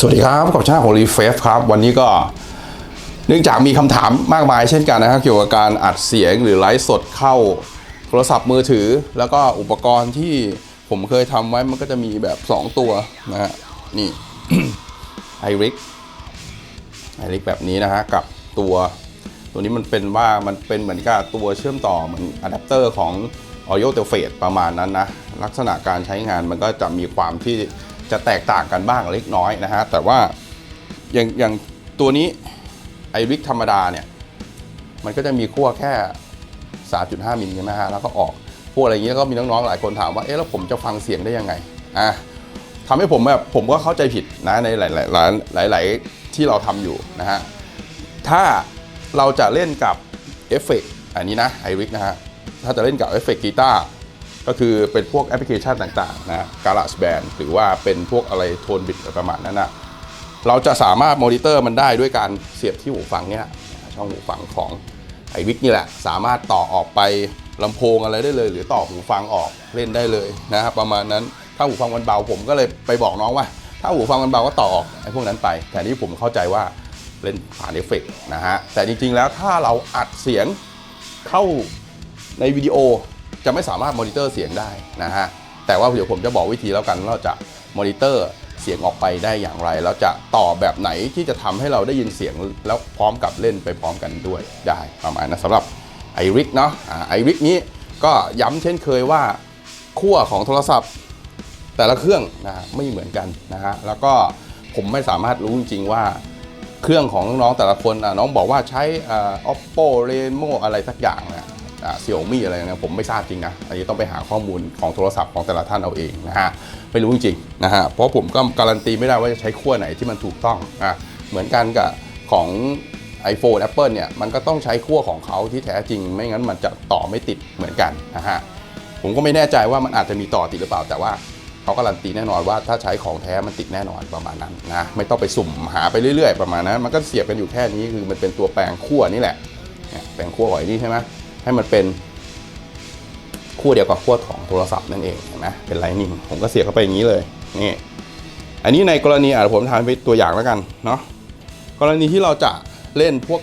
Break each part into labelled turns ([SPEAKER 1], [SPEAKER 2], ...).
[SPEAKER 1] สวัสดีครับกับช่างของรีเฟฟครับ วันนี้ก็เนื่องจากมีคำถามมากมายเช่นกันนะครับ เกี่ยวกับการอัดเสียงหรือไลฟ์สดเข้าโทรศัพท์มือถือ แล้วก็อุปกรณ์ที่ผมเคยทำไว้มันก็จะมีแบบ 2 ตัวนะฮะนี่ไอริกไอริกแบบนี้นะฮะกับตัวตัวนี้มันเป็นว่ามันเป็นเหมือนกับตัวเชื่อมต่อเหมือนอะแดปเตอร์ของ Audio Interface ประมาณนั้นนะ ลักษณะการใช้งานมันก็จะมีความที่ จะแตกต่างกันบ้างเล็กน้อยนะฮะ แต่ว่าอย่างอย่างตัวนี้ไอริกธรรมดาเนี่ย มันก็จะมีขั้วแค่ 3.5มิลใช่ไหมฮะ แล้วก็ออก พวกอะไรอย่างเงี้ยก็มีน้องๆหลายคนถามว่า เอ๊ะแล้วผมจะฟังเสียงได้ยังไง อะทำให้ผมแบบผมก็เข้าใจผิดนะในหลายๆร้านหลาย ๆ ที่เราทำอยู่นะฮะ ถ้าเราจะเล่นกับเอฟเฟกต์อันนี้นะไอริกนะฮะ ถ้าจะเล่นกับเอฟเฟกต์กีตาร์ ก็คือเป็นพวกแอปพลิเคชันต่างๆนะการา g แบนหรือว่าเป็นพวกอะไรโทนบิดประมาณนั้นนะเราจะสามารถมอนิเตอร์มันได้ด้วยการเสียบที่หูฟังเนี่ยช่องหูฟังของไอวิกนี่แหละ สามารถต่อออกไปลำโพงอะไรได้เลย หรือต่อหูฟังออกเล่นได้เลยนะครับประมาณนั้นถ้าหูฟังมันเบาผมก็เลยไปบอกน้องว่า ถ้าหูฟังมันเบาก็ต่อออกไอ้พวกนั้นไป แต่นี่ผมเข้าใจว่าเล่นผ่านเอฟเฟกต์นะฮะแต่จริงๆแล้วถ้าเราอัดเสียงเข้าในวิดีโอ จะไม่สามารถมอนิเตอร์เสียงได้นะฮะแต่ว่าเดี๋ยวผมจะบอกวิธีแล้วกันว่าเราจะมอนิเตอร์เสียงออกไปได้อย่างไรแล้วจะต่อแบบไหนที่จะทำให้เราได้ยินเสียงแล้วพร้อมกับเล่นไปพร้อมกันด้วยได้ประมาณนั้นสำหรับไอริกเนาะไอริกนี้ก็ย้ำเช่นเคยว่าขั้วของโทรศัพท์ แต่ละเครื่องนะไม่เหมือนกันนะฮะแล้วก็ผมไม่สามารถรู้จริงๆว่าเครื่องของน้องๆแต่ละคนน้องบอกว่าใช้อ่า oppo reno อะไรสักอย่างนะ อ่า xiaomi อะไรนะผมไม่ทราบจริงนะอันนี้ต้องไปหาข้อมูลของโทรศัพท์ของแต่ละท่านเอาเองนะฮะไม่รู้จริงๆนะฮะเพราะผมก็การันตีไม่ได้ว่าจะใช้ขั้วไหนที่มันถูกต้องอะเหมือนกันกับของ iPhone Apple เนี่ยมันก็ต้องใช้ขั้วของเขาที่แท้จริง ไม่งั้นมันจะต่อไม่ติดเหมือนกันนะฮะผมก็ไม่แน่ใจว่ามันอาจจะมีต่อติดหรือเปล่าแต่ว่าเขาการันตีแน่นอนว่าถ้าใช้ของแท้มันติดแน่นอนประมาณนั้นนะไม่ต้องไปสุ่มหาไปเรื่อย ๆ ประมาณนั้น มันก็เสียบกันอยู่แค่นี้คือมันเป็นตัวแปลงขั้วนี่แหละแปลงขั้วหอยนี่ใช่ไหม ให้มันเป็นขั้วเดียวกับขั้วของโทรศัพท์นั่นเองเห็นไหมเป็นไลนิ่งผมก็เสียบเข้าไปอย่างนี้เลยนี่อันนี้ในกรณีอะผมทานไปตัวอย่างแล้วกันเนาะกรณีที่เราจะเล่นพวก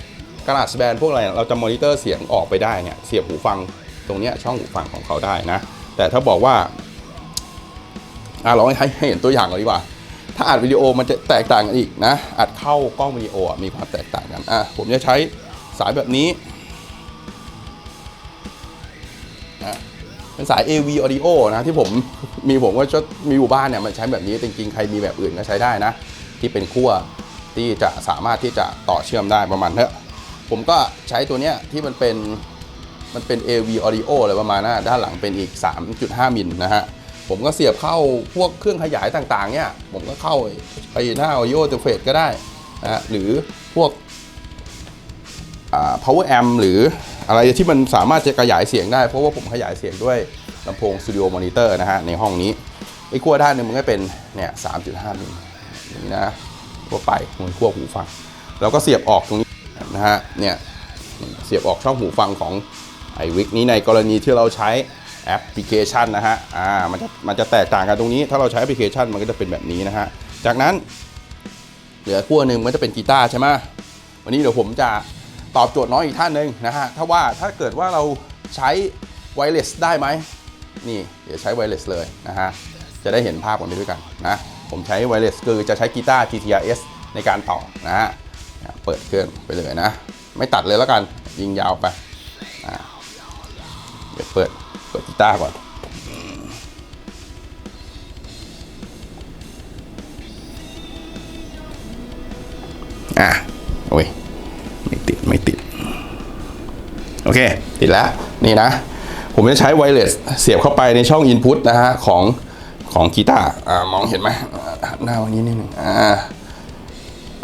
[SPEAKER 1] กระดาษแบนพวกอะไรเราจะมอนิเตอร์เสียงออกไปได้เนี่ยเสียบหูฟังตรงนี้ช่องหูฟังของเขาได้นะ แต่ถ้าบอกว่าอะลองให้ให้เห็นตัวอย่างก่อนดีกว่า ถ้าอัดวิดีโอมันจะแตกต่างกันอีกนะอัดเข้ากล้องวิดีโอมีความแตกต่างกันอะผมจะใช้สายแบบนี้ สาย AV Audio นะที่ผมมีผมว่าจะมีอยู่บ้านเนี่ยมันใช้แบบนี้จริงๆใครมีแบบอื่นก็ใช้ได้นะ ที่เป็นขั้วที่จะสามารถที่จะต่อเชื่อมได้ประมาณเนี้ยผมก็ใช้ตัวเนี้ยที่มันเป็นมันเป็น AV Audio อะไรประมาณนั้นด้านหลังเป็นอีก 3.5 มิลนะฮะ ผมก็เสียบเข้าพวกเครื่องขยายต่างๆเนี่ย ผมก็เข้าไปหน้า audio interface ก็ได้นะหรือพวก power amp หรืออะไรที่มันสามารถจะขยายเสียงได้ เพราะว่าผมขยายเสียงด้วยลำโพง studio monitor นะฮะในห้องนี้ไอ้ขั้วด้านหนึงมันก็เป็นเนี่ย3.5มิลอย่างนี้นะทั่วไปมือนขั้วหูฟังแล้วก็เสียบออกตรงนี้นะฮะเนี่ยเสียบออกช่องหูฟังของไอวิกนี้ในกรณีที่เราใช้แอปพลิเคชันนะฮะอ่ามันจะมันจะแตกต่างกันตรงนี้ ถ้าเราใช้แอปพลิเคชันมันก็จะเป็นแบบนี้นะฮะจากนั้นเหลือขั้วหนึ่งมันจะเป็นกีตาร์ใช่ไหมวันนี้เดี๋ยวผมจะ ตอบโจทย์น้องอีกท่านหนึ่งนะฮะถ้าว่าถ้าเกิดว่าเราใช้ไวเลสได้ไหมนี่เดี๋ยวใช้ไวเลสเลยนะฮะจะได้เห็นภาพกันไปด้วยกันนะผมใช้ไวเลสคือจะใช้กีตาร์ GTRS ในการต่อนะฮะเปิดเครื่องไปเลยนะ ไม่ตัดเลยแล้วกันยิงยาวไปเดี๋ยวเปิดเปิดกีตาร์ก่อนอะโอ้ย ไม่ติด ไม่ติด โอเค ติดแล้วนี่นะ ผมจะใช้ไวเลสเสียบเข้าไปในช่อง Input นะฮะ ของของกีตาร์มองเห็นไหมหน้าวันนี้นิดหนึ่งอ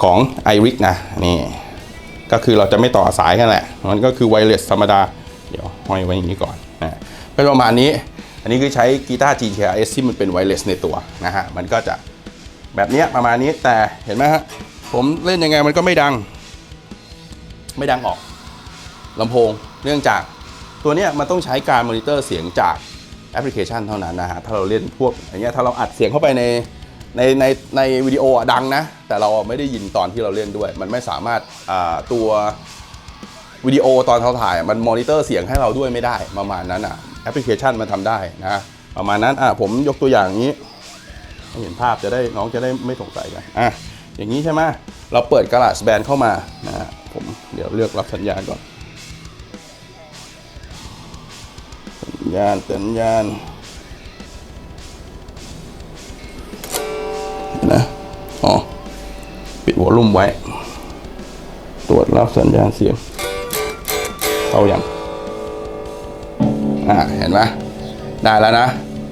[SPEAKER 1] ของ iRig นะ นี่ ก็คือเราจะไม่ต่อสายกันแหละ มันก็คือไวเลสธรรมดา เดี๋ยวห้อยไว้อย่างนี้ก่อนนะเป็นประมาณนี้ อันนี้คือใช้กีตาร์ GTRS ที่มันเป็นไวเลสในตัวนะฮะ มันก็จะแบบเนี้ยประมาณนี้แต่เห็นไหมฮะ ผมเล่นยังไงมันก็ไม่ดัง ไม่ดังออก ลำโพง เนื่องจากตัวนี้มันต้องใช้การมอนิเตอร์เสียงจากแอปพลิเคชันเท่านั้นนะฮะ ถ้าเราเล่นพวกอย่างเงี้ย ถ้าเราอัดเสียงเข้าไปในในในในวิดีโออะดังนะ แต่เราไม่ได้ยินตอนที่เราเล่นด้วย มันไม่สามารถตัววิดีโอตอนเขาถ่าย มันมอนิเตอร์เสียงให้เราด้วยไม่ได้ประมาณนั้นอะแอปพลิเคชันมันทำได้นะประมาณนั้นอะผมยกตัวอย่างนี้ให้เห็นภาพจะได้น้องจะได้ไม่สงสัยกันอะอย่างนี้ใช่ไหมเราเปิดกระดาษแบนเข้ามานะฮะผมเดี๋ยวเลือกรับสัญญาณก่อน ญาณสัญญาณนะอ๋อปิดวอลลุ่มไว้ ตรวจรับสัญญาณเสียงเข้ายังอ่าเห็นไหมได้แล้วนะ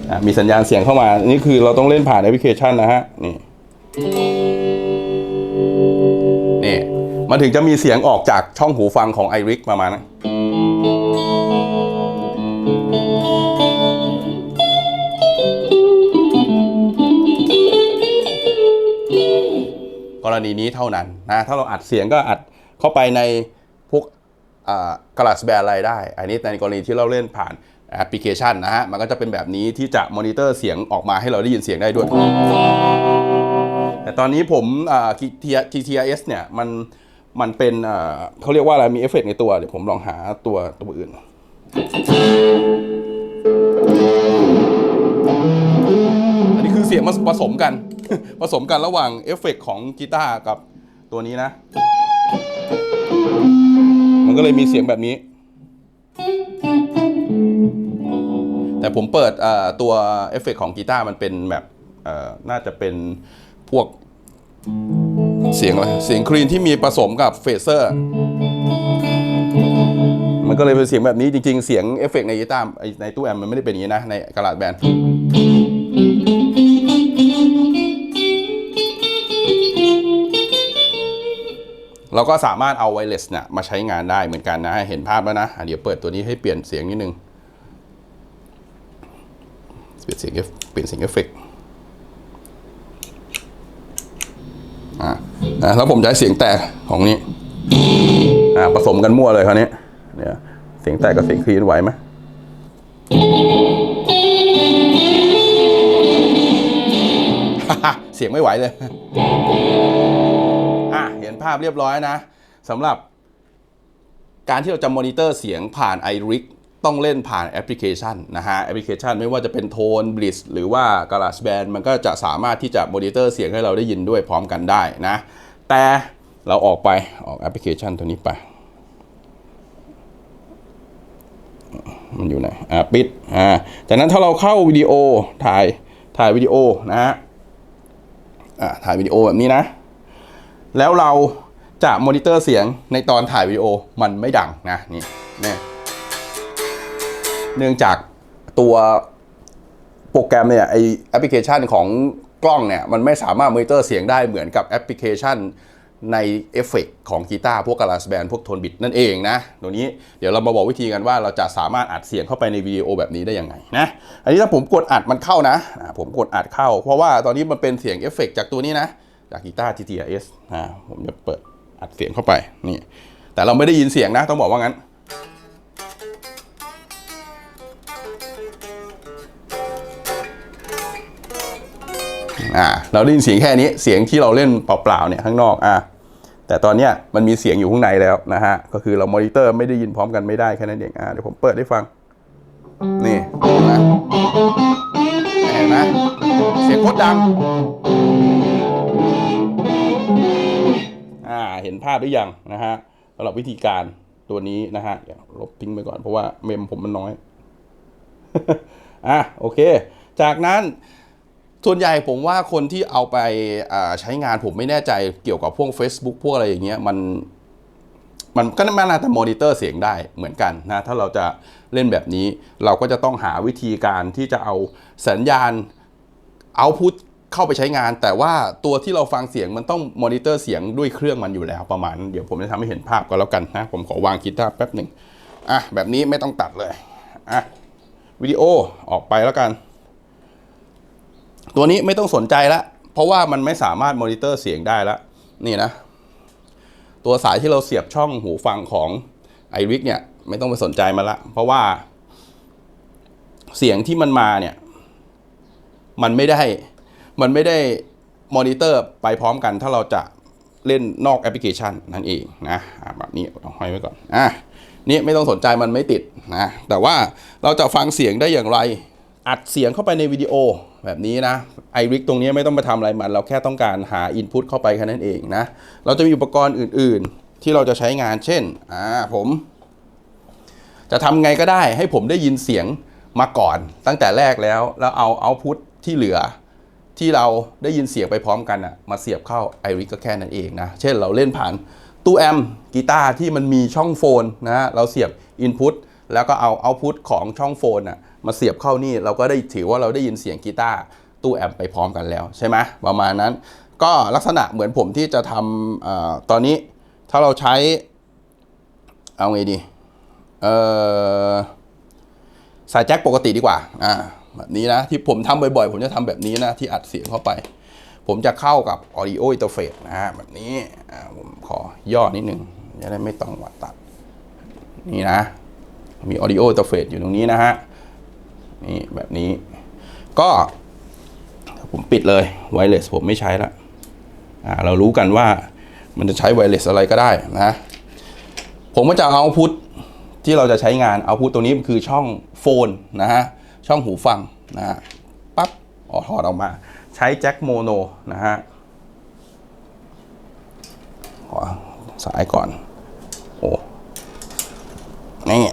[SPEAKER 1] อ่ามีสัญญาณเสียงเข้ามา นี่คือเราต้องเล่นผ่านแอปพลิเคชันนะฮะ นี่ นี่ มันถึงจะมีเสียงออกจากช่องหูฟังของ i r i c ประมาณนั้น รณีนี้เท่านั้นนะถ้าเราอัดเสียงก็อัดเข้าไปในพวกกระดาษแบนอะไรได้ อันนี้ในกรณีที่เราเล่นผ่านแอปพลิเคชันนะฮะ มันก็จะเป็นแบบนี้ที่จะมอนิเตอร์เสียงออกมาให้เราได้ยินเสียงได้ด้วย แต่ตอนนี้ผมอ่า GTRS เนี่ย มันมันเป็นเขาเรียกว่าอะไรมีเอฟเฟกต์ในตัว เดี๋ยวผมลองหาตัวตัวอื่น เสียงมาผสมกัน ผสมกันระหว่างเอฟเฟกต์ของกีตาร์กับตัวนี้นะ มันก็เลยมีเสียงแบบนี้ แต่ผมเปิดตัวเอฟเฟกต์ของกีตาร์มันเป็นแบบน่าจะเป็นพวกเสียงอะไรเสียงคลีนที่มีผสมกับเฟเซอร์มันก็เลยเป็นเสียงแบบนี้จริงๆ เสียงเอฟเฟกต์ในกีตาร์ในตู้แอมมันไม่ได้เป็นอย่างนี้นะ ในกระดาษแบน เราก็สามารถเอาไวเลสเนี่ยมาใช้งานได้เหมือนกันนะเห็นภาพแล้วนะเดี๋ยวเปิดตัวนี้ให้เปลี่ยนเสียงนิดนึงเปลี่ยนเสียงเอฟเปลี่ยนเสียงเอฟเฟกต์อะนะแล้วผมใช้เสียงแตกของนี้อ่าผสมกันมั่วเลยคราวนี้เนี่ยเสียงแตกกับเสียงคลีนไหวไหมเสียงไม่ไหวเลยาพเรียบร้อยนะสำหรับการที่เราจะมอนิเตอร์เสียงผ่าน iRig ต้องเล่นผ่านแอปพลิเคชันนะฮะแอปพลิเคชันไม่ว่าจะเป็นโทน b l i s หรือว่า GarageBand มันก็จะสามารถที่จะมอนิเตอร์เสียงให้เราได้ยินด้วยพร้อมกันได้นะ แต่เราออกไปออกแอปพลิเคชันตัวนี้ไป มันอยู่ไหนอ่าปิดอ่าจากนั้นถ้าเราเข้าวิดีโอถ่ายถ่ายวิดีโอนะฮะอ่าถ่ายวิดีโอแบบนี้นะ แล้วเราจะมอนิเตอร์เสียงในตอนถ่ายวิดีโอมันไม่ดังนะนี่นี่เนื่องจากตัวโปรแกรมเนี่ยไอแอปพลิเคชันของกล้องเนี่ยมันไม่สามารถมอนิเตอร์เสียงได้เหมือนกับแอปพลิเคชันในเอฟเฟกของกีตาร์พวกกราสแบนพวกโทนบิดนั่นเองนะตัวนี้เดี๋ยวเรามาบอกวิธีกันว่าเราจะสามารถอัดเสียงเข้าไปในวิดีโอแบบนี้ได้ยังไงนะอันนี้ถ้าผมกดอัดมันเข้านะผมกดอัดเข้า เพราะว่าตอนนี้มันเป็นเสียงเอฟเฟกจากตัวนี้นะ จากกีตาร์ GTRS อ่าผมจะเปิดอัดเสียงเข้าไปนี่แต่เราไม่ได้ยินเสียงนะต้องบอกว่างั้น อ่าเราได้ยินเสียงแค่นี้เสียงที่เราเล่นเปล่าๆเนี่ยข้างนอกอ่าแต่ตอนเนี้ยมันมีเสียงอยู่ข้างในแล้วนะฮะก็คือเรามอนิเตอร์ไม่ได้ยินพร้อมกันไม่ได้แค่นั้นเองอ่าเดี๋ยวผมเปิดให้ฟัง นี่นไหมเห็นไหมเสียงโคตรดัง ห็นภาพหรือยังนะฮะสำหรับวิธีการตัวนี้นะฮะเดี๋ยวลบทิ้งไปก่อนเพราะว่าเมมผมมันน้อย อะโอเค จากนั้นส่วนใหญ่ผมว่าคนที่เอาไปใช้งานผมไม่แน่ใจเกี่ยวกับพวก Facebook พวกอะไรอย่างเงี้ยมันมันก็น่าจะมอนิเตอร์เสียงได้เหมือนกันนะถ้าเราจะเล่นแบบนี้เราก็จะต้องหาวิธีการที่จะเอาสัญญาณเอาพุท เข้าไปใช้งาน แต่ว่าตัวที่เราฟังเสียงมันต้องมอนิเตอร์เสียงด้วยเครื่องมันอยู่แล้วประมาณนั้นเดี๋ยวผมจะทำให้เห็นภาพก็แล้วกันนะ ผมขอวางกีตาร์แป๊บหนึ่งอะแบบนี้ไม่ต้องตัดเลยอะวิดีโอออกไปแล้วกัน ตัวนี้ไม่ต้องสนใจละเพราะว่ามันไม่สามารถมอนิเตอร์เสียงได้ละนี่นะ ตัวสายที่เราเสียบช่องหูฟังของไอริกเนี่ยไม่ต้องไปสนใจมันละ เพราะว่าเสียงที่มันมาเนี่ย มันไม่ได้ มันไม่ได้มอนิเตอร์ไปพร้อมกัน ถ้าเราจะเล่นนอกแอปพลิเคชันนั่นเองนะแบบนี้เอาห้อยไว้ก่อนอะนี่ไม่ต้องสนใจมันไม่ติดนะแต่ว่าเราจะฟังเสียงได้อย่างไร อัดเสียงเข้าไปในวิดีโอแบบนี้นะไอริกตรงนี้ไม่ต้องไปทำอะไรมัน เราแค่ต้องการหาอินพุตเข้าไปแค่นั้นเองนะ เราจะมีอุปกรณ์อื่น ๆ ที่เราจะใช้งาน เช่นอ่าผม จะทำไงก็ได้ให้ผมได้ยินเสียงมาก่อนตั้งแต่แรกแล้ว แล้วเอาเอาพุทที่เหลือ ที่เราได้ยินเสียงไปพร้อมกันอะมาเสียบเข้าไอริกก็แค่นั้นเองนะ เช่นเราเล่นผ่านตู้แอมป์กีตาร์ที่มันมีช่องโฟนนะเราเสียบอินพุตแล้วก็เอาเอาพุทของช่องโฟนอะมาเสียบเข้านี่เราก็ได้ถือว่าเราได้ยินเสียงกีตาร์ตู้แอมป์ไปพร้อมกันแล้วใช่ไหมประมาณนั้น ก็ลักษณะเหมือนผมที่จะทำอตอนนี้ถ้าเราใช้ เอาไงดีเอ่อสายแจ็คปกติดีกว่าอ่า แบบนี้นะ ที่ผมทำบ่อยๆ ผมจะทำแบบนี้นะ ที่อัดเสียงเข้าไป ผมจะเข้ากับ audio interface นะฮะแบบนี้ผมขอย่อนิดนึงจะได้ไม่ต้องวัดตัด นี่นะ มี audio interface อยู่ตรงนี้นะฮะนี่แบบนี้ ก็ผมปิดเลย wireless ผมไม่ใช้ละอ่าเรารู้กันว่ามันจะใช้ wireless อะไรก็ได้นะ ผมก็จะเอาพุทที่เราจะใช้งานเอาพุทตัวนี้คือช่องโฟนนะฮะ ช่องหูฟังนะฮะปั๊บออถอดออกมา ใช้แจ็คโมโนนะฮะขอสายก่อน โอ้นี่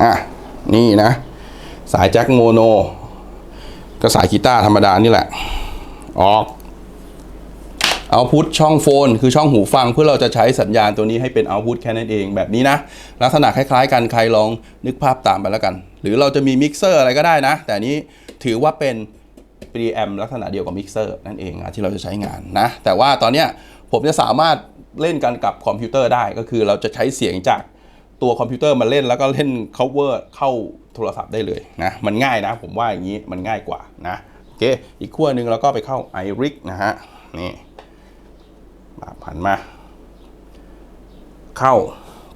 [SPEAKER 1] อะ นี่นะ สายแจ็คโมโน ก็สายกีตาร์ธรรมดานี่แหละ ออก เอาพุทช่องโฟน คือช่องหูฟังเพื่อเราจะใช้สัญญาณตัวนี้ให้เป็นเอาพุทแค่นั้นเองแบบนี้นะ ลักษณะคล้ายๆกันใครลองนึกภาพตามไปแล้วกัน หรือเราจะมีมิกเซอร์อะไรก็ได้นะ แต่อันนี้ถือว่าเป็น preamp ลักษณะเดียวกับมิกเซอร์นั่นเองที่เราจะใช้งานนะ แต่ว่าตอนเนี้ยผมจะสามารถเล่นกันกับคอมพิวเตอร์ได้ก็คือเราจะใช้เสียงจากตัวคอมพิวเตอร์มาเล่นแล้วก็เล่น cover เข้าโทรศัพท์ได้เลยนะมันง่ายนะ ผมว่าอย่างนี้มันง่ายกว่านะโอเคอีกขั้วหนึ่งเราก็ไปเข้า iRig นะฮะนี่ มานมา เข้า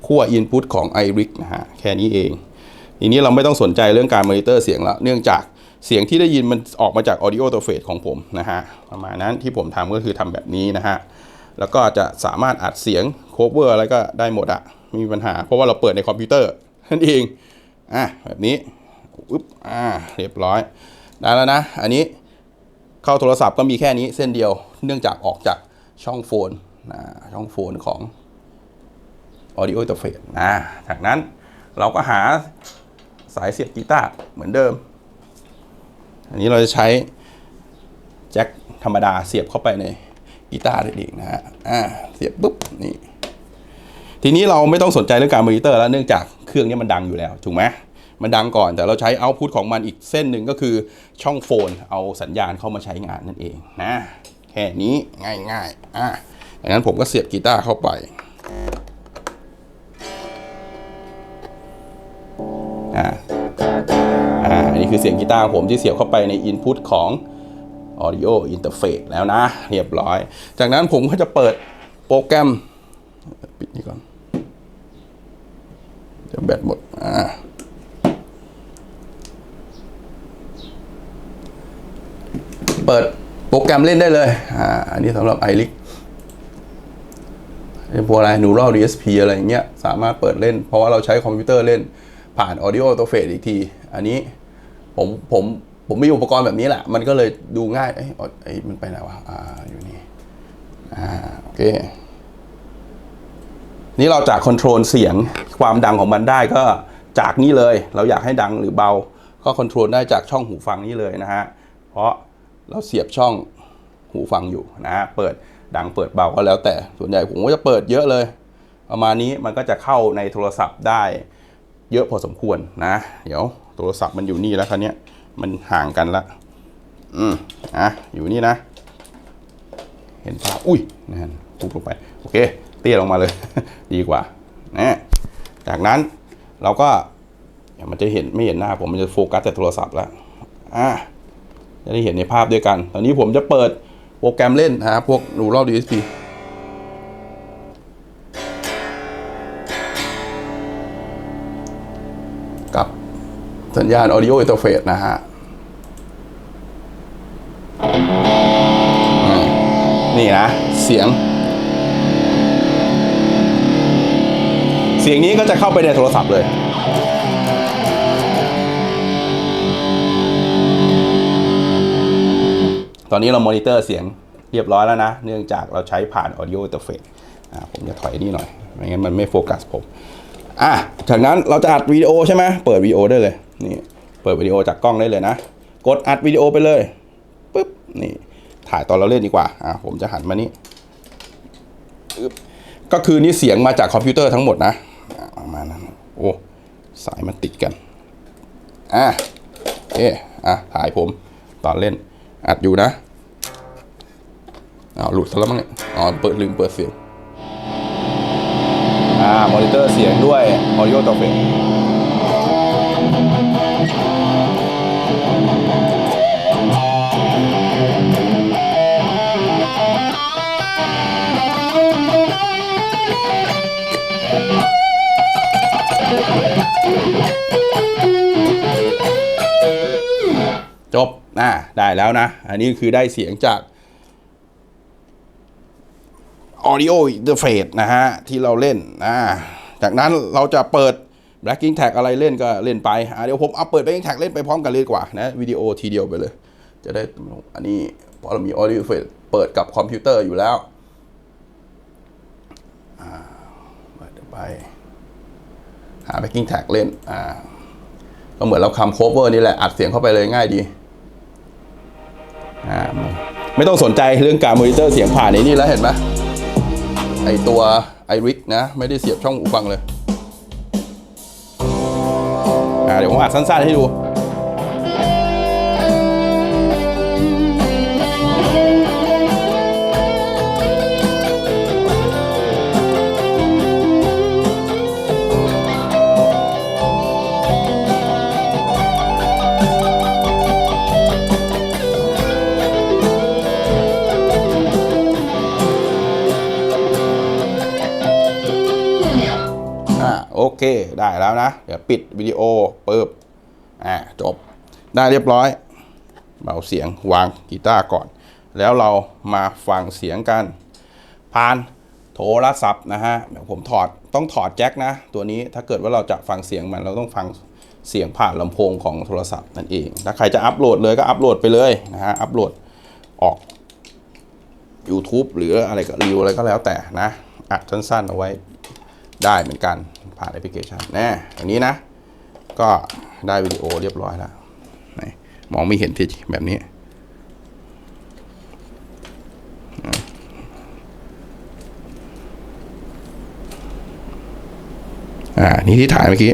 [SPEAKER 1] ขั้ว Input ของ iRig นะฮะ แค่นี้เอง ทีนี้เราไม่ต้องสนใจเรื่องการมอนิเตอร์เสียงแล้วเนื่องจากเสียงที่ได้ยินมันออกมาจาก Audio Interface ของผมนะฮะ ประมาณนั้นที่ผมทำก็คือทำแบบนี้นะฮะ แล้วก็จะสามารถอัดเสียง cover อะไรก็ได้หมดอะไม่มีปัญหา เพราะว่าเราเปิดในคอมพิวเตอร์นั่นเองอะแบบนี้อุ๊บอ่าเรียบร้อยได้แล้วนะ อันนี้เข้าโทรศัพท์ก็มีแค่นี้เส้นเดียว เนื่องจากออกจาก ช่องโฟนนะช่องโฟนของ Audio Interface นะจากนั้นเราก็หาสายเสียบกีตาร์เหมือนเดิม อันนี้เราจะใช้แจ็คธรรมดาเสียบเข้าไปในกีตาร์ได้เองนะฮะอ่าเสียบปุ๊บนี่ทีนี้เราไม่ต้องสนใจเรื่องการมอนิเตอร์แล้วเนื่องจากเครื่องนี้มันดังอยู่แล้วถูกไหมมันดังก่อนแต่เราใช้เอาพุทของมันอีกเส้นหนึ่งก็คือช่องโฟน เอาสัญญาณเข้ามาใช้งานนั่นเองนะ แค่นี้ง่ายๆอะดังนั้นผมก็เสียบกีตาร์เข้าไป อ่าอ่าอันนี้คือเสียงกีตาร์ผมที่เสียบเข้าไปใน Input ของ Audio Interface แล้วนะ เรียบร้อย จากนั้นผมก็จะเปิดโปรแกรม ปิดนี่ก่อนเดี๋ยวแบตหมด อ่าเปิด โปรแกรมเล่นได้เลยอ่าอันนี้สำหรับ iRig ไอ้พวกอะไร Neural DSP อะไรอย่างเงี้ยสามารถเปิดเล่น เพราะว่าเราใช้คอมพิวเตอร์เล่นผ่าน Audio Interface อีกที อันนี้ผมผมผมมีอุปกรณ์แบบนี้แหละ มันก็เลยดูง่ายเอ้ยเอ้มันไปไหนวะอ่าอยู่นี่อ่าโอเค นี่เราจากคอนโทรลเสียงความดังของมันได้ก็จากนี่เลย เราอยากให้ดังหรือเบา ก็คอนโทรลได้จากช่องหูฟังนี้เลยนะฮะเพราะ เราเสียบช่องหูฟังอยู่นะฮะเปิดดังเปิดเบาก็แล้วแต่ส่วนใหญ่ผมก็จะเปิดเยอะเลย ประมาณนี้มันก็จะเข้าในโทรศัพท์ได้เยอะพอสมควรนะ เดี๋ยวโทรศัพท์มันอยู่นี่แล้วคันนี้มันห่างกันละอืมอะอยู่นี่นะ เห็นภาพอุ้ยนั่นปุ๊บลงไปโอเค เตี้ยลงมาเลย ดีกว่านะจากนั้นเราก็มันจะเห็นไม่เห็นหน้าผมมันจะโฟกัสแต่โทรศัพท์แล้วอะ จะได้เห็นในภาพด้วยกัน ตอนนี้ผมจะเปิดโปรแกรมเล่นนะครับพวก Neural DSP กับสัญญาณ Audio Interface นะฮะนี่นะ เสียง เสียงนี้ก็จะเข้าไปในโทรศัพท์เลย ตอนนี้เรามอนิเตอร์เสียงเรียบร้อยแล้วนะ เนื่องจากเราใช้ผ่าน Audio Interface ผมจะถอยนี่หน่อย ไม่งั้นมันไม่โฟกัสผม อะ จากนั้นเราจะอัดวิดีโอใช่ไหมเปิดวิดีโอได้เลย นี่ เปิดวิดีโอจากกล้องได้เลยนะ กดอัดวิดีโอไปเลยปึ๊บ นี่ ถ่ายตอนเราเล่นดีกว่า อะ ผมจะหันมานี่ก็คือนี่เสียงมาจากคอมพิวเตอร์ทั้งหมดนะอะประมาณนั้น โอ้ สายมันติดกัน อะ เอ๊ะ อะ ถ่ายผมตอนเล่น อัดอยู่นะอ้าวหลุดซะแล้วมั้งเนี่ยอ๋อเปิดลืมเปิดเสียงอ่ามอนิเตอร์เสียงด้วยออดิโอต่อเฟกาได้แล้วนะ อันนี้คือได้เสียงจาก Audio Interface นะฮะ ที่เราเล่นอ่าจากนั้นเราจะเปิด Backing Tag อะไรเล่นก็เล่นไปอ่าเดี๋ยวผมเอาเปิด Backing Tag เล่นไปพร้อมกันเลยดีกว่านะวิดีโอทีเดียวไปเลย จะได้อันนี้เพราะเรามี Audio Interface เปิดกับคอมพิวเตอร์อยู่แล้วอ่าเปิดไป หา Backing Tag เล่นอ่าก็เหมือนเราคำ cover นี่แหละอัดเสียงเข้าไปเลยง่ายดี อ่าไม่ต้องสนใจเรื่องการมอนิเตอร์เสียงผ่านในนี่แล้วเห็นไหมไอตัวไอริกนะ ไม่ได้เสียบช่องหูฟังเลยอ่าเดี๋ยวผมอัดสั้นๆให้ดู เคได้แล้วนะ เดี๋ยวปิดวิดีโอปึ๊บอ่าจบได้เรียบร้อย เบาเสียงวางกีตาร์ก่อน แล้วเรามาฟังเสียงกันผ่านโทรศัพท์นะฮะเดี๋ยวผมถอดต้องถอดแจ็คนะ ตัวนี้ถ้าเกิดว่าเราจะฟังเสียงมันเราต้องฟังเสียงผ่านลำโพงของโทรศัพท์นั่นเอง ถ้าใครจะอัปโหลดเลยก็อัปโหลดไปเลยนะฮะ อัปโหลดออก YouTube หรืออะไรก็รีวิวอะไรก็แล้วแต่นะ อัดสั้นๆเอาไว้ ได้เหมือนกันผ่านแอปพลิเคชันแน่อย่างนี้นะ ก็ได้วิดีโอเรียบร้อยแล้วมองไม่เห็นทีแบบนี้ อ่า นี่ที่ถ่ายเมื่อกี้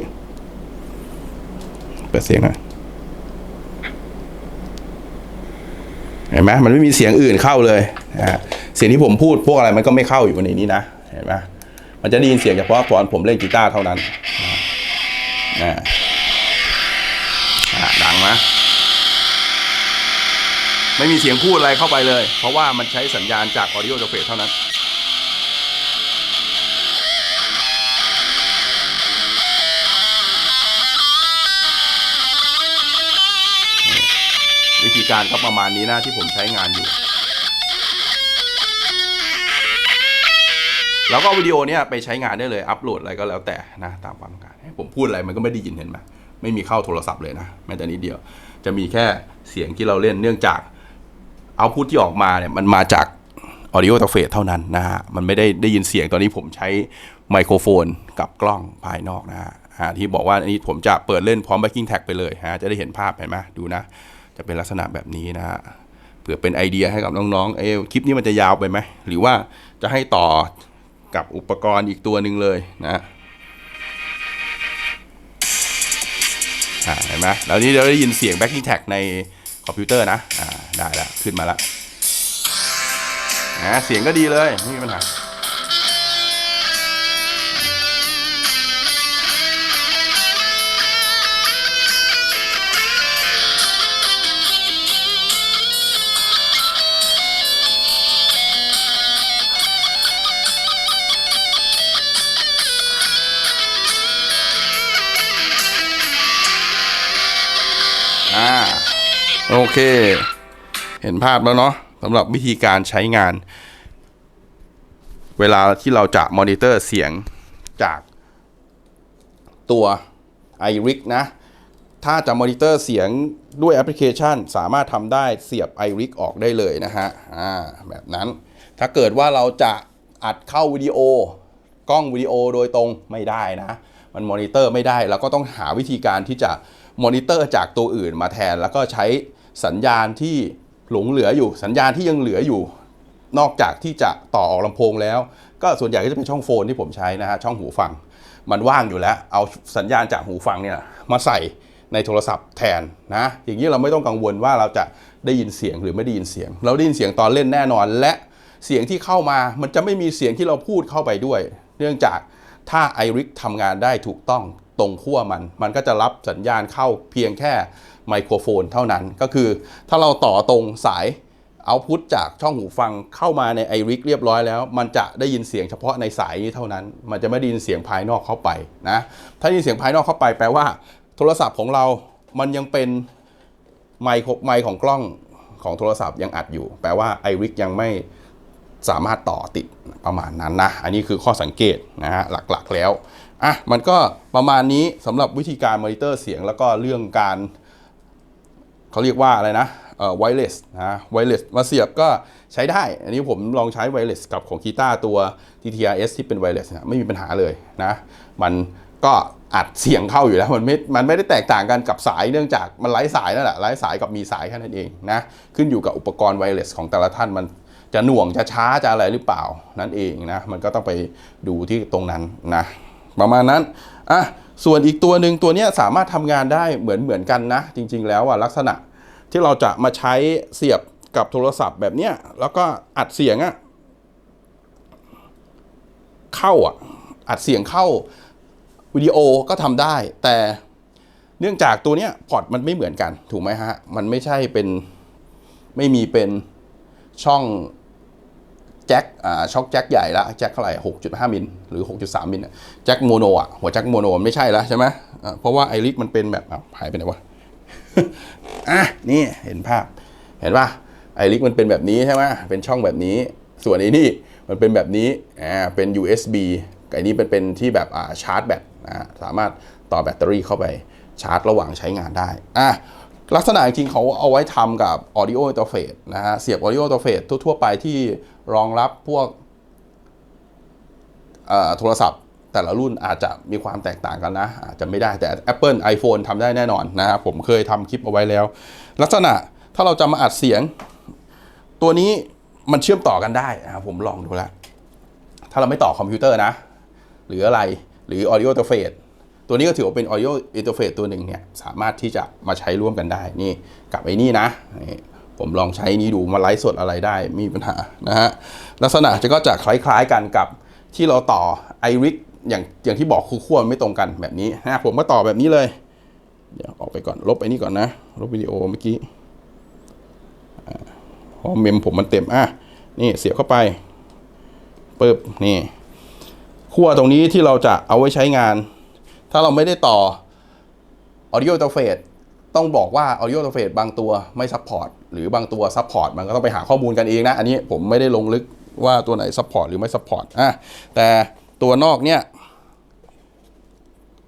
[SPEAKER 1] เปิดเสียงหน่อยเห็นไหมมันไม่มีเสียงอื่นเข้าเลยนะเสียงที่ผมพูดพวกอะไรมันก็ไม่เข้าอยู่ในนี้นะ เห็นไหม มันจะได้ยินเสียงเฉพาะตอนผมเล่นกีตาร์เท่านั้นนะอ่าดังนะไม่มีเสียงพูดอะไรเข้าไปเลย เพราะว่ามันใช้สัญญาณจาก Audio Interface เท่านั้นวิธีการก็ประมาณนี้นะที่ผมใช้งานอยู่ แล้วก็วิดีโอเนี้ยไปใช้งานได้เลยอัปโหลดอะไรก็แล้วแต่นะตามความต้องการผมพูดอะไรมันก็ไม่ได้ยินเห็นไหมไม่มีเข้าโทรศัพท์เลยนะแม้แต่นิดเดียว จะมีแค่เสียงที่เราเล่นเนื่องจากเอาพูดที่ออกมาเนี่ยมันมาจาก Audio Interface เท่านั้นนะฮะมันไม่ได้ได้ยินเสียงตอนนี้ผมใช้ไมโครโฟนกับกล้องภายนอกนะฮะที่บอกว่าอันนี้ผมจะเปิดเล่นพร้อม backing tag ไปเลยฮะจะได้เห็นภาพเห็นไหมดูนะ จะเป็นลักษณะแบบนี้นะฮะเผื่อเป็นไอเดียให้กับน้องๆเอะคลิปนี้มันจะยาวไปไหมหรือว่าจะให้ต่อ กับอุปกรณ์อีกตัวหนึ่งเลยนะเห็นไหมแล้วนี้เราได้ยินเสียง backing tag ในคอมพิวเตอร์นะอ่าได้แล้วขึ้นมาแล้วนะเสียงก็ดีเลยไม่มีปัญหา โอเค เห็นภาพแล้วเนาะสำหรับวิธีการใช้งาน เวลาที่เราจะมอนิเตอร์เสียงจากตัว iRig นะ ถ้าจะมอนิเตอร์เสียงด้วยแอปพลิเคชัน สามารถทำได้เสียบ iRig ออกได้เลยนะฮะอ่าแบบนั้น ถ้าเกิดว่าเราจะอัดเข้าวิดีโอกล้องวิดีโอโดยตรงไม่ได้นะ มันมอนิเตอร์ไม่ได้เราก็ต้องหาวิธีการที่จะมอนิเตอร์จากตัวอื่นมาแทน แล้วก็ใช้ สัญญาณที่หลงเหลืออยู่ สัญญาณที่ยังเหลืออยู่ นอกจากที่จะต่อออกลำโพงแล้ว ก็ส่วนใหญ่ก็จะเป็นช่องโฟนที่ผมใช้นะฮะช่องหูฟัง มันว่างอยู่แล้ว เอาสัญญาณจากหูฟังเนี่ยมาใส่ในโทรศัพท์แทนนะอย่างนี้เราไม่ต้องกังวลว่าเราจะได้ยินเสียงหรือไม่ได้ยินเสียง เราได้ยินเสียงตอนเล่นแน่นอน และเสียงที่เข้ามามันจะไม่มีเสียงที่เราพูดเข้าไปด้วย เนื่องจากถ้า iRig ทำงานได้ถูกต้องตรงขั้วมัน มันก็จะรับสัญญาณเข้าเพียงแค่ ไมโครโฟนเท่านั้น ก็คือถ้าเราต่อตรงสายเอาพุทจากช่องหูฟังเข้ามาใน iRig เรียบร้อยแล้ว มันจะได้ยินเสียงเฉพาะในสายนี้เท่านั้น มันจะไม่ได้ยินเสียงภายนอกเข้าไปนะถ้าได้ยินเสียงภายนอกเข้าไปแปลว่า โทรศัพท์ของเรา มันยังเป็นไมค์ไมค์ของกล้องของโทรศัพท์ยังอัดอยู่ แปลว่า iRig ยังไม่สามารถต่อติดประมาณนั้นนะ อันนี้คือข้อสังเกตนะฮะหลักๆแล้วอะมันก็ประมาณนี้สำหรับวิธีการมอนิเตอร์เสียงแล้วก็เรื่องการ เขาเรียกว่าอะไรนะเอ่อไวเลสนะไวเลสมาเสียบก็ใช้ได้ อันนี้ผมลองใช้ไวเลสกับของกีตาร์ตัว TTRS ที่เป็นไวเลสนะไม่มีปัญหาเลยนะ มันก็อัดเสียงเข้าอยู่แล้วมันไม่ มันไม่ได้แตกต่างกันกับสายเนื่องจากมันไร้สายนั่นแหละไร้สายกับมีสายแค่นั้นเองนะขึ้นอยู่กับอุปกรณ์ไวเลสของแต่ละท่านมันจะหน่วงจะช้าจะอะไรหรือเปล่านั่นเองนะมันก็ต้องไปดูที่ตรงนั้นนะประมาณนั้นอะ ส่วนอีกตัวหนึ่งตัวนี้สามารถทำงานได้เหมือนเหมือนกันนะ จริง ๆ แล้วอะลักษณะที่เราจะมาใช้เสียบกับโทรศัพท์แบบเนี้ยแล้วก็อัดเสียงอะเข้าอะอัดเสียงเข้าวิดีโอก็ทำได้ แต่เนื่องจากตัวเนี้ยพอร์ตมันไม่เหมือนกัน ถูกไหมฮะ มันไม่ใช่เป็นไม่มีเป็นช่อง แจ็คช็อคแจ็คใหญ่ละแจ็คเท่าไหร่หกจุดห้ามิลหรือหกจุดสามมิลแจ็คโมโนอะหัวแจ็คโมโนไม่ใช่แล้วใช่ไหมเพราะว่าไอริกมันเป็นแบบหายไปไหนวะอะนี่เห็นภาพ เห็นป่ะไอริกมันเป็นแบบนี้ใช่ไหมเป็นช่องแบบนี้ ส่วนไอ้นี่มันเป็นแบบนี้อ่าเป็น USB ไอ้นี้เป็นเป็นที่แบบอ่าชาร์จแบตอ่าสามารถต่อแบตเตอรี่เข้าไปชาร์จระหว่างใช้งานได้อะลักษณะจริงๆเขาเอาไว้ทำกับ audio interface นะฮะเสียบ audio interface ทั่วๆไปที่ รองรับพวกโทรศัพท์แต่ละรุ่นอาจจะมีความแตกต่างกันนะ อาจจะไม่ได้แต่ Apple iPhone ทำได้แน่นอนนะครับผมเคยทำคลิปเอาไว้แล้ว ลักษณะถ้าเราจะมาอัดเสียง ตัวนี้มันเชื่อมต่อกันได้อะผมลองดูแล้วถ้าเราไม่ต่อคอมพิวเตอร์นะ หรืออะไรหรือ audio interface ตัวนี้ก็ถือว่าเป็น audio interface ตัวหนึ่งเนี่ยสามารถที่จะมาใช้ร่วมกันได้นี่กับไอ้นี่นะนี่ ผมลองใช้นี้ดูมาไลฟ์สดอะไรได้ไมมีปัญหานะฮะลักษณะจะก็จะคล้ายๆกันกับที่เราต่อ iRig อย่างอย่างที่บอกคือขั้วไม่ตรงกันแบบนี้นะผมก็ต่อแบบนี้เลย เดี๋ยวออกไปก่อนลบไอ้นี่ก่อนนะ ลบวิดีโอเมื่อกี้อ่าเพราะเมมผมมันเต็มอะนี่เสียบเข้าไปปึ๊บนี่ขั้วตรงนี้ที่เราจะเอาไว้ใช้งาน ถ้าเราไม่ได้ต่อ audio interface ต้องบอกว่า audio interface บางตัวไม่ support หรือบางตัว support มันก็ต้องไปหาข้อมูลกันเองนะ อันนี้ผมไม่ได้ลงลึกว่าตัวไหน support หรือไม่ support อะแต่ตัวนอกเนี่ย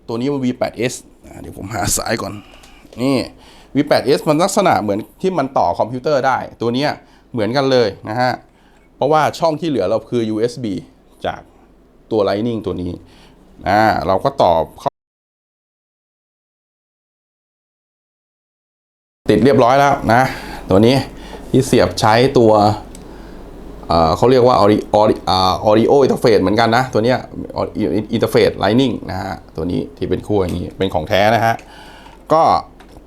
[SPEAKER 1] ตัวนี้มัน V8S อะเดี๋ยวผมหาสายก่อน นี่ V8S มันลักษณะเหมือนที่มันต่อคอมพิวเตอร์ได้ ตัวเนี้ยเหมือนกันเลยนะฮะ เพราะว่าช่องที่เหลือเราคือ USB จากตัว Lightning ตัวนี้อ่าเราก็ต่อเข้า ติดเรียบร้อยแล้วนะ ตัวนี้ที่เสียบใช้ตัวเขาเรียกว่า Audi- Audi- อ่า audio interface เหมือนกันนะ ตัวนี้ย Audio interface lightning นะฮะ ตัวนี้ที่เป็นคู่อย่างนี้ เป็นของแท้นะฮะ ก็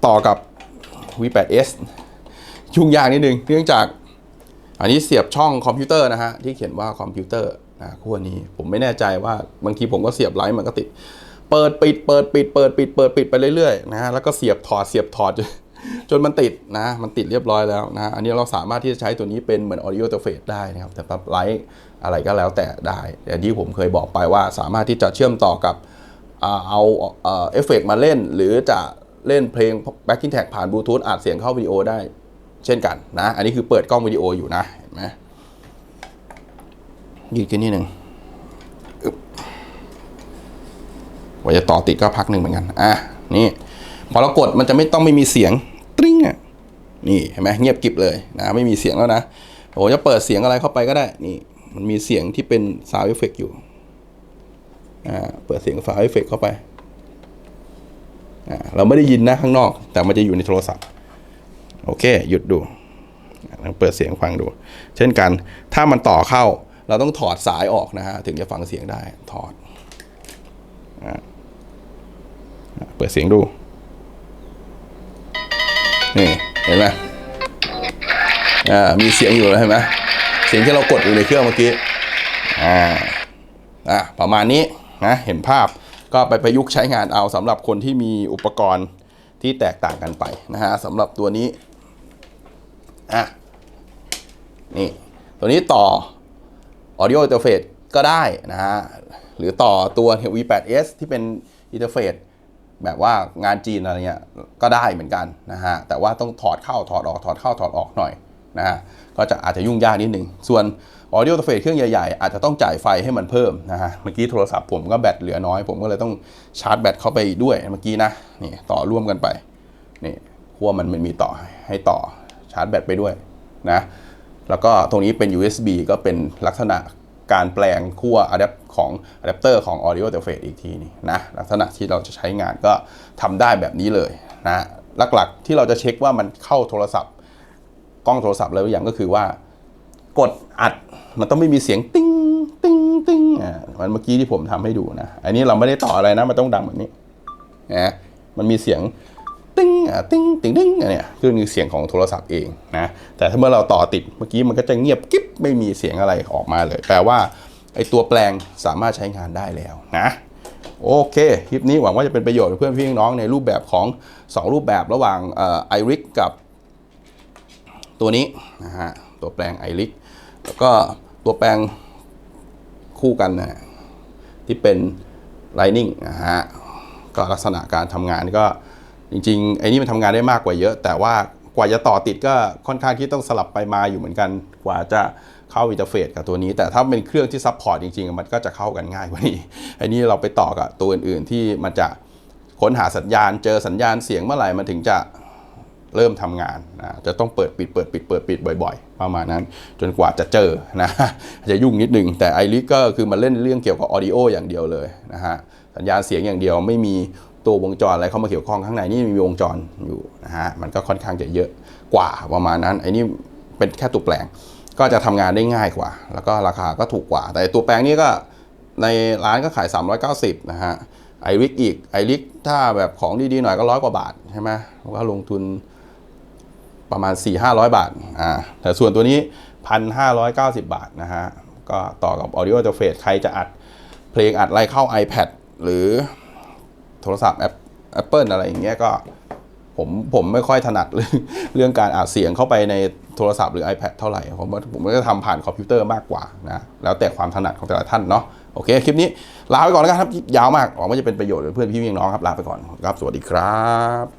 [SPEAKER 1] ต่อกับ V8S ยุ่งยากนิดนึง เนื่องจากอันนี้เสียบช่องคอมพิวเตอร์นะฮะ ที่เขียนว่าคอมพิวเตอร์นะขั้วนี้ผมไม่แน่ใจว่าบางทีผมก็เสียบไลท์มันก็ติด เปิดปิดเปิดปิดเปิดปิดเปิดปิดไปเรื่อยๆนะฮะแล้วก็เสียบถอดเสียบถอด จนมันติดนะ มันติดเรียบร้อยแล้วนะ อันนี้เราสามารถที่จะใช้ตัวนี้เป็นเหมือน audio interface ได้นะครับแต่ปรับไลท์อะไรก็แล้วแต่ได้แต่ที่ผมเคยบอกไปว่าสามารถที่จะเชื่อมต่อกับอ่าเอาเอฟเฟกมาเล่น หรือจะเล่นเพลง backing track ผ่านบลูทูธอัดเสียงเข้าวิดีโอได้เช่นกันนะ อันนี้คือเปิดกล้องวิดีโออยู่นะ เห็นไหมยืดขึ้นนิดหนึ่งอึ๊บกว่าจะต่อติดก็พักหนึ่งเหมือนกัน อะ นี่ พอเรากดมันจะไม่ต้องไม่มีเสียง ตริ้งอะนี่เห็นไหมเงียบกิบเลยนะไม่มีเสียงแล้วนะผมจะเปิดเสียงอะไรเข้าไปก็ได้นี่มันมีเสียงที่เป็นซาวเอฟเฟกอยู่อ่าเปิดเสียงซาวเอฟเฟกเข้าไปอ่าเราไม่ได้ยินนะข้างนอก แต่มันจะอยู่ในโทรศัพท์ โอเค หยุดดูเปิดเสียงฟังดู เช่นกัน ถ้ามันต่อเข้า เราต้องถอดสายออกนะฮะถึงจะฟังเสียงได้ถอดอ่าเปิดเสียงดู นี่เห็นไหมอ่ามีเสียงอยู่แล้วเห็นไหมเสียงที่เรากดอยู่ในเครื่องเมื่อกี้อ่าอะประมาณนี้นะเห็นภาพก็ไปประยุกต์ใช้งานเอาสำหรับคนที่มีอุปกรณ์ที่แตกต่างกันไปนะฮะสำหรับตัวนี้อะนี่ตัวนี้ต่อ audio interface ก็ได้นะฮะหรือต่อตัว V8s ที่เป็น interface แบบว่างานจีนอะไรเงี้ยก็ได้เหมือนกันนะฮะแต่ว่าต้องถอดเข้าถอดออกถอดเข้าถอดออกหน่อยนะฮะก็จะอาจจะยุ่งยากนิดนึง ส่วน audio interface เครื่องใหญ่ๆ อาจจะต้องจ่ายไฟให้มันเพิ่มนะฮะเมื่อกี้โทรศัพท์ผมก็แบตเหลือน้อย ผมก็เลยต้องชาร์จแบตเข้าไปด้วยเมื่อกี้นะนี่ต่อร่วมกันไปนี่ขั้วมันมันมีต่อให้ต่อชาร์จแบตไปด้วยนะแล้วก็ตรงนี้เป็น USB ก็เป็นลักษณะ การแปลงขั้วอะแดปของอะแดปเตอร์ของ audio interface อีกทีนี่นะลักษณะที่เราจะใช้งานก็ทำได้แบบนี้เลยนะหลักๆที่เราจะเช็คว่ามันเข้าโทรศัพท์ กล้องโทรศัพท์แล้วอยังก็คือว่ากดอัดมันต้องไม่มีเสียงติ้งติ้งติ้งอ่ามันเมื่อกี้ที่ผมทำให้ดูนะ อันนี้เราไม่ได้ต่ออะไรนะ มันต้องดังแบบนี้นะมันมีเสียง ติ้งอะติ้งติ้งติ้งอะเนี่ยคือเสียงของโทรศัพท์เองนะแต่ถ้าเมื่อเราต่อติดเมื่อกี้มันก็จะเงียบกิ๊บไม่มีเสียงอะไรออกมาเลย แปลว่าไอตัวแปลงสามารถใช้งานได้แล้วนะโอเค คลิปนี้หวังว่าจะเป็นประโยชน์เพื่อนพี่น้องในรูปแบบของ 2 รูปแบบระหว่างไอริกกับตัวนี้นะฮะตัวแปลงไอริกแล้วก็ตัวแปลงคู่กันนะที่เป็น Lightning นะฮะก็ลักษณะการทำงานก็ จริงๆไอ้นี่มันทำงานได้มากกว่าเยอะ แต่ว่ากว่าจะต่อติดก็ค่อนข้างที่ต้องสลับไปมาอยู่เหมือนกัน กว่าจะเข้าอินเทอร์เฟซกับตัวนี้ แต่ถ้าเป็นเครื่องที่ซัพพอร์ตจริงๆ มันก็จะเข้ากันง่ายกว่านี้ไอ้นี่เราไปต่อกับตัวอื่นๆที่มันจะค้นหาสัญญาณ เจอสัญญาณเสียงเมื่อไหร่มันถึงจะ เริ่มทำงานนะจะต้องเปิดปิดเปิดปิดเปิดปิดบ่อย ๆ ประมาณนั้น จนกว่าจะเจอนะจะยุ่งนิดนึง แต่ไอริก็คือมันเล่นเรื่องเกี่ยวกับออดิโออย่างเดียวเลยนะฮะสัญญาณเสียงอย่างเดียวไม่มีตัววงจรอะไรเข้ามาเกี่ยวข้องข้างในนี่มีวงจรอยู่นะฮะมันก็ค่อนข้างจะเยอะกว่าประมาณนั้นไอ้นี่เป็นแค่ตัวแปลงก็จะทำงานได้ง่ายกว่า แล้วก็ราคาก็ถูกกว่า แต่ตัวแปลงนี่ก็ในร้านก็ขาย 390 นะฮะไอริกอีกไอริกถ้าแบบของดีๆหน่อยก็ร้อยกว่าบาทใช่ไหมก็ลงทุน ประมาณ 4-500 บาทอ่าแต่ส่วนตัวนี้ 1,590 บาทนะฮะ ก็ต่อกับ Audio Interface ใครจะอัดเพลงอัดไลเข้า iPad หรือโทรศัพท์ Apple อะไรอย่างเงี้ยก็ผมผมไม่ค่อยถนัดเรื่องเรื่องการอัดเสียงเข้าไปในโทรศัพท์หรือ iPad เท่าไหร่ ผมว่าผมก็จะทำผ่านคอมพิวเตอร์มากกว่านะแล้วแต่ความถนัดของแต่ละท่านเนาะโอเค คลิปนี้ ลาไปก่อนแล้วกันครับ ยาวมากหวังว่าจะเป็นประโยชน์กับเพื่อนพี่พี่น้องครับ ลาไปก่อนครับ สวัสดีครับ